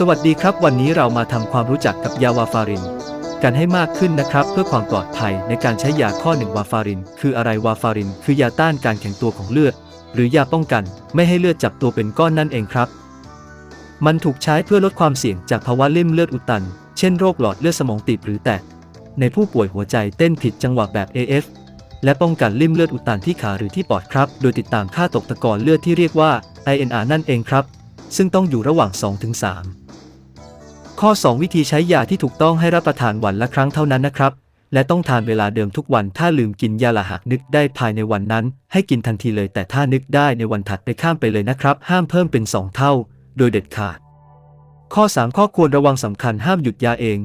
สวัสดีครับ วันนี้เรามาทำความรู้จักกับยาวาฟาริน กันให้มากขึ้นนะครับ เพื่อความปลอดภัยในการใช้ยาข้อหนึ่งวาฟาริน คืออะไรวาฟาริน คือยาต้านการแข็งตัวของเลือด หรือยาป้องกัน ไม่ให้เลือดจับตัวเป็นก้อนนั่นเองครับ มันถูกใช้เพื่อลดความเสี่ยงจากภาวะลิ่มเลือดอุดตัน เช่นโรคหลอดเลือดสมองตีบหรือแตกในผู้ป่วยหัวใจเต้นผิดจังหวะแบบ AF และป้องกันลิ่มเลือดอุดตันที่ขาหรือที่ปอดครับ โดยติดตามค่าตกตะกอนเลือดที่เรียกว่า INR นั่นเองครับ ซึ่งต้องอยู่ระหว่าง 2-3 ข้อ 2 วิธีใช้ยาที่ถูกต้องให้รับประทานวันละครั้งเท่านั้นนะครับ และต้องทานเวลาเดิมทุกวัน ถ้าลืมกินยาละหากนึกได้ภายในวันนั้น ให้กินทันทีเลยแต่ถ้านึกได้ในวันถัดไปข้ามไปเลยนะครับ ห้ามเพิ่มเป็น 2 เท่า โดยเด็ดขาด ข้อ 3 ข้อควรระวังสำคัญห้ามหยุดยาเอง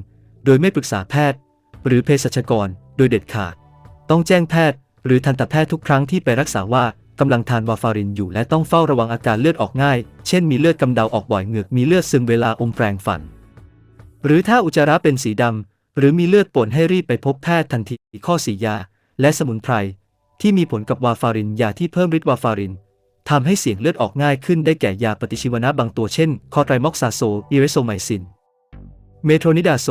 โดยไม่ปรึกษาแพทย์ หรือเภสัชกร โดยเด็ดขาด ต้องแจ้งแพทย์ หรือทันตแพทย์ทุกครั้งที่ไปรักษาว่ากำลังทานวาฟารินอยู่และต้องเฝ้าระวังอาการเลือดออกง่าย เช่นมีเลือดกำเดาออกบ่อยเหงือกมีเลือดซึมเวลาอมแปรงฟัน หรือถ้าอุจจาระเป็นสีดำ หรือมีเลือดป่นให้รีบไปพบแพทย์ทันทีข้อสียา และสมุนไพร ที่มีผลกับวาฟารินยาที่เพิ่มฤทธิ์วาฟารินทำให้เสียงเลือดออกง่ายขึ้นได้แก่ยาปฏิชีวนะบางตัวเช่น คอไตรม็อกซาโซ อิเรโซไมซิน เมโทรนิดาโซ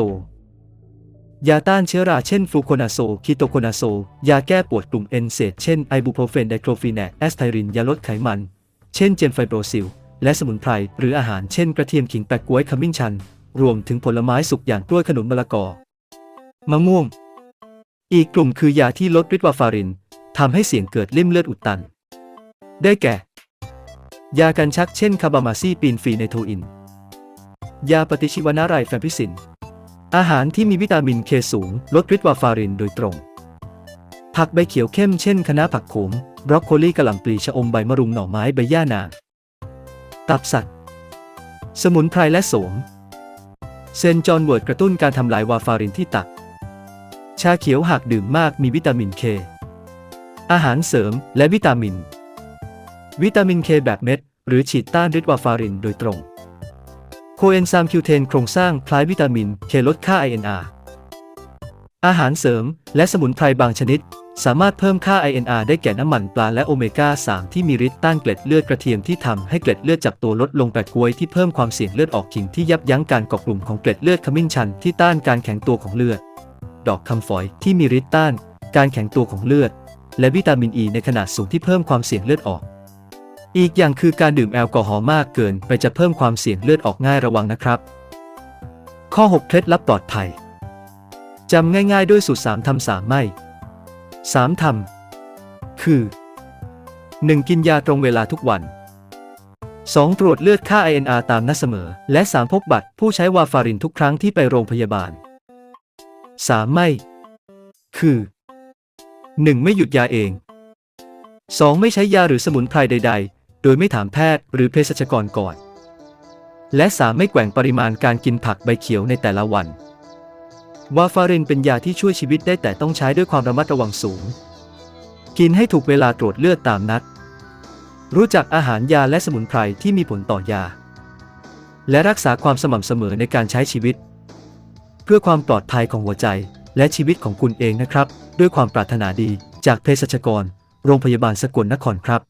ยาต้านเชื้อราเช่นฟลูโคนาโซคีโตโคนาโซ ยาแก้ปวดกลุ่มเอนเซดเช่นไอบูโปรเฟนไดโครฟีแนกแอสไทริน ยาลดไขมัน เช่นเจมไฟโบรซิล และสมุนไพร หรืออาหารเช่นกระเทียมขิงแปะก๊วยขมิ้นชัน รวมถึงผลไม้สุกอย่างกล้วยขนุนมะละกอ มะม่วง อีกกลุ่มคือยาที่ลดฤทธิ์วาฟารินทำให้เสี่ยงเกิดลิ่มเลือดอุดตัน ได้แก่ ยากันชักเช่นคาบามาซีปีนฟีไนโทอิน ยาปฏิชีวนะไรแฟมพิซิน อาหารที่มีวิตามินเคสูง ลดฤทธิ์วาฟารินโดยตรง ผักใบเขียวเข้มเช่นคะน้าผักโขม บรอกโคลีกระหล่ำปลีชะอมใบมะรุมหน่อไม้ใบย่านางตับสัตว์ สมุนไพรและโสม เซนจอนเวิร์ดกระตุ้นการทำลายวาฟารินที่ตับชาเขียวหากดื่มมากมีวิตามินเค อาหารเสริมและวิตามิน วิตามินเคแบบเม็ด หรือฉีดต้านฤทธิ์วาฟารินโดยตรง โคเอนไซม์คิวเทนโครงสร้างคล้ายวิตามินเคลดค่า INR อาหารเสริมและสมุนไพรบางชนิด สามารถเพิ่มค่า INR ได้แก่น้ำมันปลาและโอเมก้า 3 ที่มีฤทธิ์ต้านเกล็ดเลือดกระเทียมที่ทำให้เกล็ดเลือดจับตัวลดลงแปดกล้วยที่เพิ่มความเสี่ยงเลือดออกขิงที่ยับยั้งการเกาะกลุ่มของเกล็ดเลือดขมิ้นชันที่ต้านการแข็งตัวของเลือด ดอกคำฝอยที่มีฤทธิ์ต้าน การแข็งตัวของเลือด และวิตามินอ e ีในขนาดสูงที่เพิ่มความเสี่ยงเลือดออก อีกอย่างคือการดื่มแอลกอฮอล์มากเกินไปจะเพิ่มความเสี่ยงเลือดออกง่ายระวังนะครับ ข้อ 6 เคล็ดลับปลอดภัยจำง่าย ๆ ด้วยสูตร3ทำ3ไม่ 3 ทำคือ 1. กินยาตรงเวลาทุกวัน 2. ตรวจเลือดค่า INR ตามนัดเสมอ และ 3. พกบัตรผู้ใช้วาฟารินทุกครั้งที่ไปโรงพยาบาล 3. ไม่ คือ 1. ไม่หยุดยาเอง 2. ไม่ใช้ยาหรือสมุนไพรใด ๆ โดยไม่ถามแพทย์หรือเภสัชกรก่อน และ 3. ไม่แกว่งปริมาณการกินผักใบเขียวในแต่ละวัน วาฟารินเป็นยาที่ช่วยชีวิตได้แต่ต้องใช้ด้วยความระมัดระวังสูง กินให้ถูกเวลาตรวจเลือดตามนัด รู้จักอาหารยาและสมุนไพรที่มีผลต่อยา และรักษาความสม่ำเสมอในการใช้ชีวิต เพื่อความปลอดภัยของหัวใจและชีวิตของคุณเองนะครับ ด้วยความปรารถนาดีจากเภสัชกร โรงพยาบาลสกลนครครับ